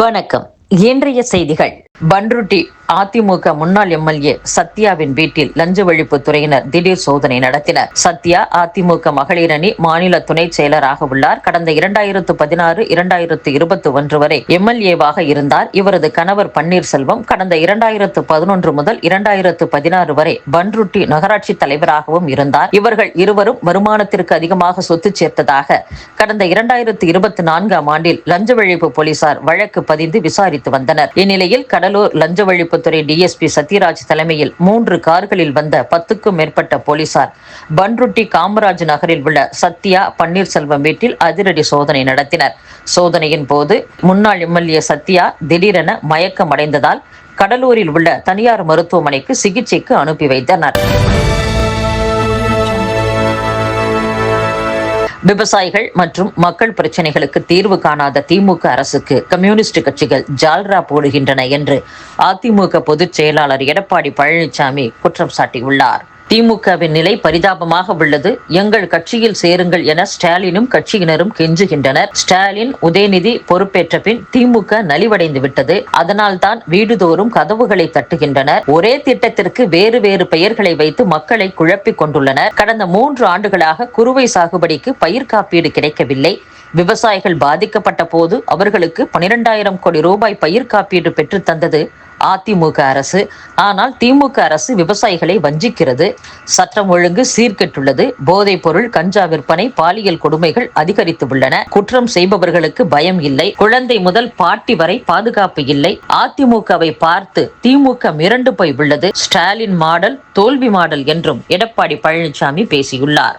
வணக்கம். இன்றைய செய்திகள். பன்ருட்டி அதிமுக முன்னாள் எம்எல்ஏ சத்யாவின் வீட்டில் லஞ்ச ஒழிப்பு துறையினர் திடீர் சோதனை நடத்தினர். சத்யா அதிமுக மகளிர் அணி மாநில துணை செயலராக உள்ளார். கடந்த இரண்டாயிரத்து பதினாறு இரண்டாயிரத்து இருபத்தி ஒன்று வரை எம்எல்ஏவாக இருந்தார். இவரது கணவர் பன்னீர்செல்வம் கடந்த இரண்டாயிரத்து பதினொன்று முதல் இரண்டாயிரத்து பதினாறு வரை பன்ருட்டி நகராட்சி தலைவராகவும் இருந்தார். இவர்கள் இருவரும் வருமானத்திற்கு அதிகமாக சொத்து சேர்த்ததாக கடந்த இரண்டாயிரத்து இருபத்தி நான்காம் ஆண்டில் லஞ்ச ஒழிப்பு போலீசார் வழக்கு பதிந்து விசாரித்து வந்தனர். இந்நிலையில் கடலூர் லஞ்ச ஒழிப்புத்துறை டிஎஸ்பி சத்யராஜ் தலைமையில் மூன்று கார்களில் வந்த பத்துக்கும் மேற்பட்ட போலீசார் பன்ருட்டி காமராஜ் நகரில் உள்ள சத்யா பன்னீர்செல்வம் வீட்டில் அதிரடி சோதனை நடத்தினர். சோதனையின் போது முன்னாள் எம்எல்ஏ சத்யா திடீரென மயக்கம் அடைந்ததால் கடலூரில் உள்ள தனியார் மருத்துவமனைக்கு சிகிச்சைக்கு அனுப்பி வைத்தனர். விவசாயிகள் மற்றும் மக்கள் பிரச்சனைகளுக்கு தீர்வு காணாத திமுக அரசுக்கு கம்யூனிஸ்ட் கட்சிகள் ஜால்ரா போடுகின்றன என்று அதிமுக பொதுச் செயலாளர் எடப்பாடி பழனிசாமி குற்றம் சாட்டியுள்ளார். திமுகவின் நிலை பரிதாபமாக உள்ளது. எங்கள் கட்சியில் சேருங்கள் என ஸ்டாலினும் கட்சியினரும் கெஞ்சுகின்றனர். ஸ்டாலின் உதயநிதி பொறுப்பேற்ற பின் திமுக நலிவடைந்து விட்டது. அதனால்தான் வீடுதோறும் கதவுகளை தட்டுகின்றனர். ஒரே திட்டத்திற்கு வேறு வேறு பெயர்களை வைத்து மக்களை குழப்பிக் கொண்டுள்ளனர். கடந்த மூன்று ஆண்டுகளாக குறுவை சாகுபடிக்கு பயிர் காப்பீடு கிடைக்கவில்லை. விவசாயிகள் பாதிக்கப்பட்ட போது அவர்களுக்கு பனிரெண்டாயிரம் கோடி ரூபாய் பயிர் காப்பீடு பெற்றுத்தந்தது அதிமுக அரசு. ஆனால் திமுக அரசு விவசாயிகளை வஞ்சிக்கிறது. சட்டம் ஒழுங்கு சீர்கெட்டுள்ளது. போதைப் பொருள் கஞ்சா விற்பனை பாலியல் கொடுமைகள் அதிகரித்து உள்ளன. குற்றம் செய்பவர்களுக்கு பயம் இல்லை. குழந்தை முதல் பாட்டி வரை பாதுகாப்பு இல்லை. அதிமுகவை பார்த்து திமுக மிரண்டு போய் உள்ளது. ஸ்டாலின் மாடல் தோல்வி மாடல் என்றும் எடப்பாடி பழனிசாமி பேசியுள்ளார்.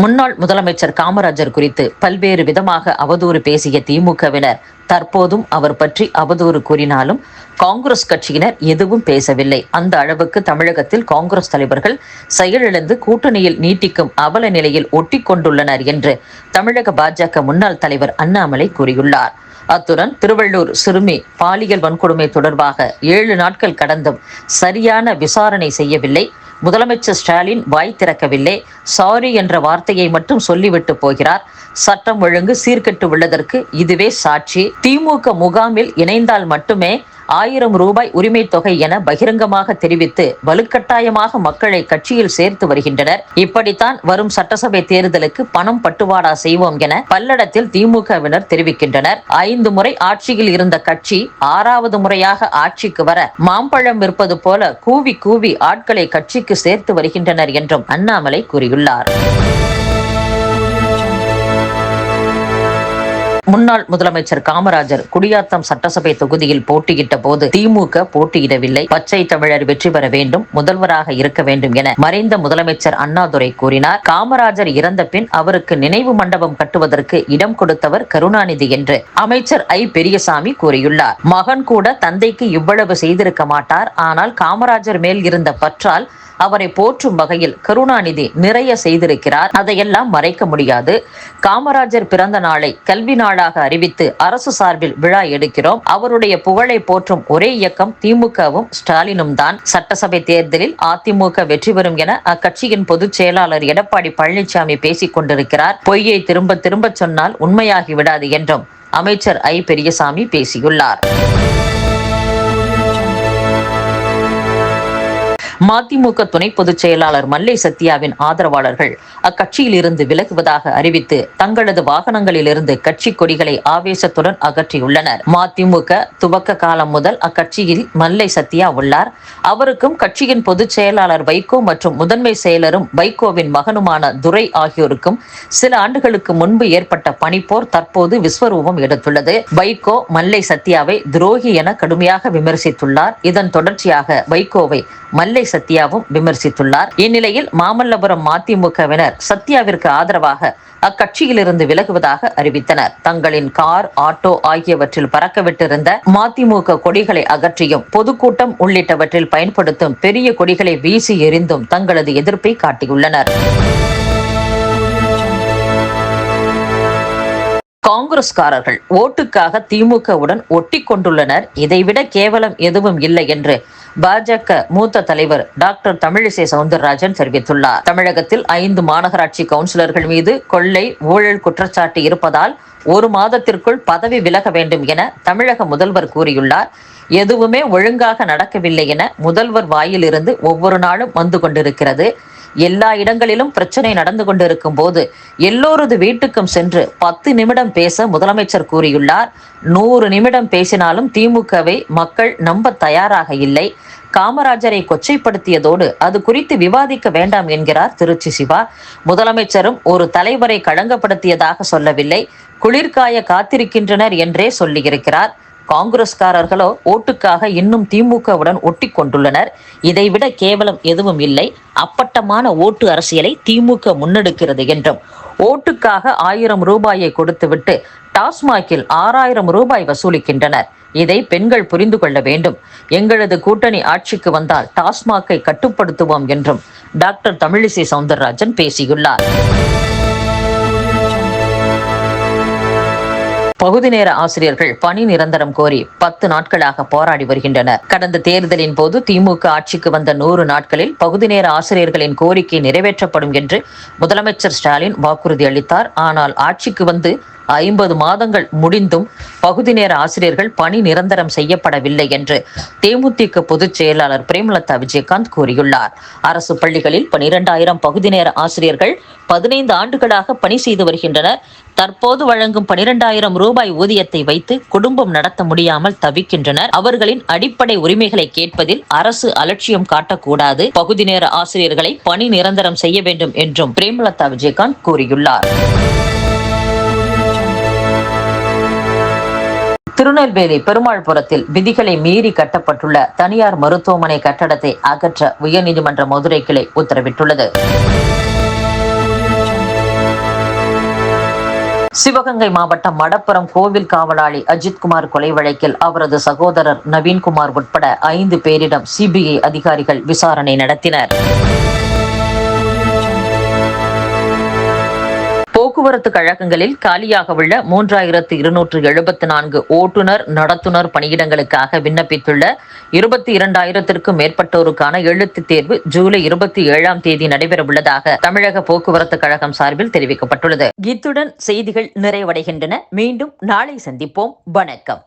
முன்னாள் முதலமைச்சர் காமராஜர் குறித்து பல்வேறு விதமாக அவதூறு பேசிய திமுகவினர் தற்போதும் அவர் பற்றி அவதூறு கூறினாலும் காங்கிரஸ் கட்சியினர் எதுவும் பேசவில்லை. அந்த அளவுக்கு தமிழகத்தில் காங்கிரஸ் தலைவர்கள் செயலிழந்து கூட்டணியில் நீட்டிக்கும் அவல நிலையில் ஒட்டி கொண்டுள்ளனர் என்று தமிழக பாஜக முன்னாள் தலைவர் அண்ணாமலை கூறியுள்ளார். அத்துடன் திருவள்ளூர் சிறுமி பாலியல் வன்கொடுமை தொடர்பாக ஏழு நாட்கள் கடந்தும் சரியான விசாரணை செய்யவில்லை. முதலமைச்சர் ஸ்டாலின் வாய் திறக்கவில்லை. சாரி என்ற வார்த்தையை மட்டும் சொல்லிவிட்டு போகிறார். சட்டம் ஒழுங்கு சீர்கெட்டு உள்ளதற்கு இதுவே சாட்சி. திமுக முகாமில் இணைந்தால் மட்டுமே ஆயிரம் ரூபாய் உரிமை தொகை என பகிரங்கமாக தெரிவித்து வலுக்கட்டாயமாக மக்களை கட்சியில் சேர்த்து வருகின்றனர். இப்படித்தான் வரும் சட்டசபை தேர்தலுக்கு பணம் பட்டுவாடா செய்வோம் என பல்லடத்தில் திமுகவினர் தெரிவிக்கின்றனர். ஐந்து முறை ஆட்சியில் இருந்த கட்சி ஆறாவது முறையாக ஆட்சிக்கு வர மாம்பழம் விற்பது போல கூவி கூவி ஆட்களை கட்சிக்கு சேர்த்து வருகின்றனர் என்றும் அண்ணாமலை கூறியுள்ளார். முன்னாள் முதலமைச்சர் காமராஜர் குடியாத்தம் சட்டசபை தொகுதியில் போட்டியிட்ட போது திமுக போட்டியிடவில்லை. பச்சை தமிழர் வெற்றி பெற வேண்டும் முதல்வராக இருக்க வேண்டும் என மறைந்த முதலமைச்சர் அண்ணாதுரை கூறினார். காமராஜர் இறந்த பின் அவருக்கு நினைவு மண்டபம் கட்டுவதற்கு இடம் கொடுத்தவர் கருணாநிதி என்று அமைச்சர் ஐ. பெரியசாமி கூறியுள்ளார். மகன் கூட தந்தைக்கு இவ்வளவு செய்திருக்க மாட்டார். ஆனால் காமராஜர் மேல் இருந்த பற்றால் அவரை போற்றும் வகையில் கருணாநிதி நிறைய செய்திருக்கிறார். அதையெல்லாம் மறைக்க முடியாது. காமராஜர் பிறந்த நாளை கல்வி நாளாக அறிவித்து அரசு சார்பில் விழா எடுக்கிறோம். அவருடைய புகழை போற்றும் ஒரே இயக்கம் திமுகவும் ஸ்டாலினும் தான். சட்டசபை தேர்தலில் அதிமுக வெற்றி பெறும் என அக்கட்சியின் பொதுச் செயலாளர் எடப்பாடி பழனிசாமி பேசிக் கொண்டிருக்கிறார். பொய்யை திரும்ப திரும்ப சொன்னால் உண்மையாகி விடாது என்றும் அமைச்சர் ஐ பெரியசாமி பேசியுள்ளார். மதிமுக துணை பொதுச் செயலாளர் மல்லை சத்யாவின் ஆதரவாளர்கள் அக்கட்சியில் இருந்து விலகுவதாக அறிவித்து தங்களது வாகனங்களில் இருந்து கட்சி கொடிகளை ஆவேசத்துடன் அகற்றியுள்ளனர். மதிமுக துவக்க காலம் முதல் அக்கட்சியில் மல்லை சத்யா உள்ளார். அவருக்கும் கட்சியின் பொதுச் செயலாளர் வைகோ மற்றும் முதன்மை செயலரும் வைகோவின் மகனுமான துரை ஆகியோருக்கும் சில ஆண்டுகளுக்கு முன்பு ஏற்பட்ட பனிப்போர் தற்போது விஸ்வரூபம் எடுத்துள்ளது. வைகோ மல்லை சத்யாவை துரோகி என கடுமையாக விமர்சித்துள்ளார். இதன் தொடர்ச்சியாக வைகோவை மல்லை சத்யாவும் விமர்சித்துள்ளார். இந்நிலையில் மாமல்லபுரம் மதிமுகவினர் சத்யாவிற்கு ஆதரவாக அக்கட்சியிலிருந்து விலகுவதாக அறிவித்தனர். தங்களின் கார் ஆட்டோ ஆகியவற்றில் பறக்கவிட்டிருந்த மதிமுக கொடிகளை அகற்றியும் பொதுக்கூட்டம் உள்ளிட்டவற்றில் பயன்படுத்தும் பெரிய கொடிகளை வீசி எறிந்தும் தங்களது எதிர்ப்பை காட்டியுள்ளனர். காங்கிரஸ்காரர்கள் ஓட்டுக்காக திமுகவுடன் ஒட்டி கொண்டுள்ளனர். இதைவிட கேவலம் எதுவும் இல்லை என்று பாஜக மூத்த தலைவர் டாக்டர் தமிழிசை சவுந்தரராஜன் தெரிவித்துள்ளார். தமிழகத்தில் ஐந்து மாநகராட்சி கவுன்சிலர்கள் மீது கொள்ளை ஊழல் குற்றச்சாட்டு இருப்பதால் ஒரு மாதத்திற்குள் பதவி விலக வேண்டும் என தமிழக முதல்வர் கூறியுள்ளார். எதுவுமே ஒழுங்காக நடக்கவில்லை என முதல்வர் வாயிலிருந்து ஒவ்வொரு நாளும் வந்து கொண்டிருக்கிறது. எல்லா இடங்களிலும் பிரச்சனை நடந்து கொண்டிருக்கும் போது எல்லோரது வீட்டுக்கும் சென்று பத்து நிமிடம் பேச முதலமைச்சர் கூறியுள்ளார். நூறு நிமிடம் பேசினாலும் திமுகவை மக்கள் நம்ப தயாராக இல்லை. காமராஜரை கொச்சைப்படுத்தியதோடு அது குறித்து விவாதிக்க வேண்டாம் என்கிறார் திருச்சி சிவா. முதலமைச்சரும் ஒரு தலைவரை களங்கப்படுத்தியதாக சொல்லவில்லை. குளிர்காய காத்திருக்கின்றனர் என்றே சொல்லியிருக்கிறார். காங்கிரஸ்காரர்களோ ஓட்டுக்காக இன்னும் திமுகவுடன் ஒட்டி கொண்டுள்ளனர் இதைவிட கேவலம் எதுவும் இல்லை. அப்பட்டமான ஓட்டு அரசியலை திமுக முன்னெடுக்கிறது என்றும். ஓட்டுக்காக ஆயிரம் ரூபாயை கொடுத்துவிட்டு டாஸ்மாகில் ஆறாயிரம் ரூபாய் வசூலிக்கின்றனர். இதை பெண்கள் புரிந்து கொள்ள வேண்டும். எங்களது கூட்டணி ஆட்சிக்கு வந்தால் டாஸ்மாகை கட்டுப்படுத்துவோம் என்றும் டாக்டர் தமிழிசை சவுந்தரராஜன் பேசியுள்ளார். பகுதி நேர ஆசிரியர்கள் பணி நிரந்தரம் கோரி பத்து நாட்களாக போராடி வருகின்றனர். கடந்த தேர்தலின் போது திமுக ஆட்சிக்கு வந்த நூறு நாட்களில் பகுதி நேர ஆசிரியர்களின் கோரிக்கை நிறைவேற்றப்படும் என்று முதலமைச்சர் ஸ்டாலின் வாக்குறுதி அளித்தார். ஆனால் ஆட்சிக்கு வந்து ஐம்பது மாதங்கள் முடிந்தும் பகுதி நேர ஆசிரியர்கள் பணி நிரந்தரம் செய்யப்படவில்லை என்று தேமுதிக பொதுச் செயலாளர் பிரேமலதா விஜயகாந்த் கூறியுள்ளார். அரசு பள்ளிகளில் பனிரெண்டாயிரம் பகுதி நேர ஆசிரியர்கள் பதினைந்து ஆண்டுகளாக பணி செய்து வருகின்றனர். தற்போது வழங்கும் பனிரெண்டாயிரம் ரூபாய் ஊதியத்தை வைத்து குடும்பம் நடத்த முடியாமல் தவிக்கின்றனர். அவர்களின் அடிப்படை உரிமைகளை கேட்பதில் அரசு அலட்சியம் காட்டக்கூடாது. பகுதி நேர ஆசிரியர்களை பணி நிரந்தரம் செய்ய வேண்டும் என்றும் பிரேமலதா விஜயகாந்த் கூறியுள்ளார். திருநெல்வேலி பெருமாள்புரத்தில் விதிகளை மீறி கட்டப்பட்டுள்ள தனியார் மருத்துவமனை கட்டடத்தை அகற்ற உயர்நீதிமன்ற மதுரை கிளை உத்தரவிட்டுள்ளது. சிவகங்கை மாவட்டம் மடப்புறம் கோவில் காவலாளி அஜித்குமார் கொலை வழக்கில் அவரது சகோதரர் நவீன்குமார் உட்பட ஐந்து பேரிடம் சிபிஐ அதிகாரிகள் விசாரணை நடத்தினர். போக்குவரத்து கழகங்களில் காலியாக உள்ள மூன்றாயிரத்து இருநூற்று எழுபத்தி நான்கு ஓட்டுநர் நடத்துனர் பணியிடங்களுக்காக விண்ணப்பித்துள்ள இருபத்தி இரண்டாயிரத்திற்கும் மேற்பட்டோருக்கான எழுத்து தேர்வு ஜூலை இருபத்தி ஏழாம் தேதி நடைபெறவுள்ளதாக தமிழக போக்குவரத்து கழகம் சார்பில் தெரிவிக்கப்பட்டுள்ளது. இத்துடன் செய்திகள் நிறைவடைகின்றன. மீண்டும் நாளை சந்திப்போம். வணக்கம்.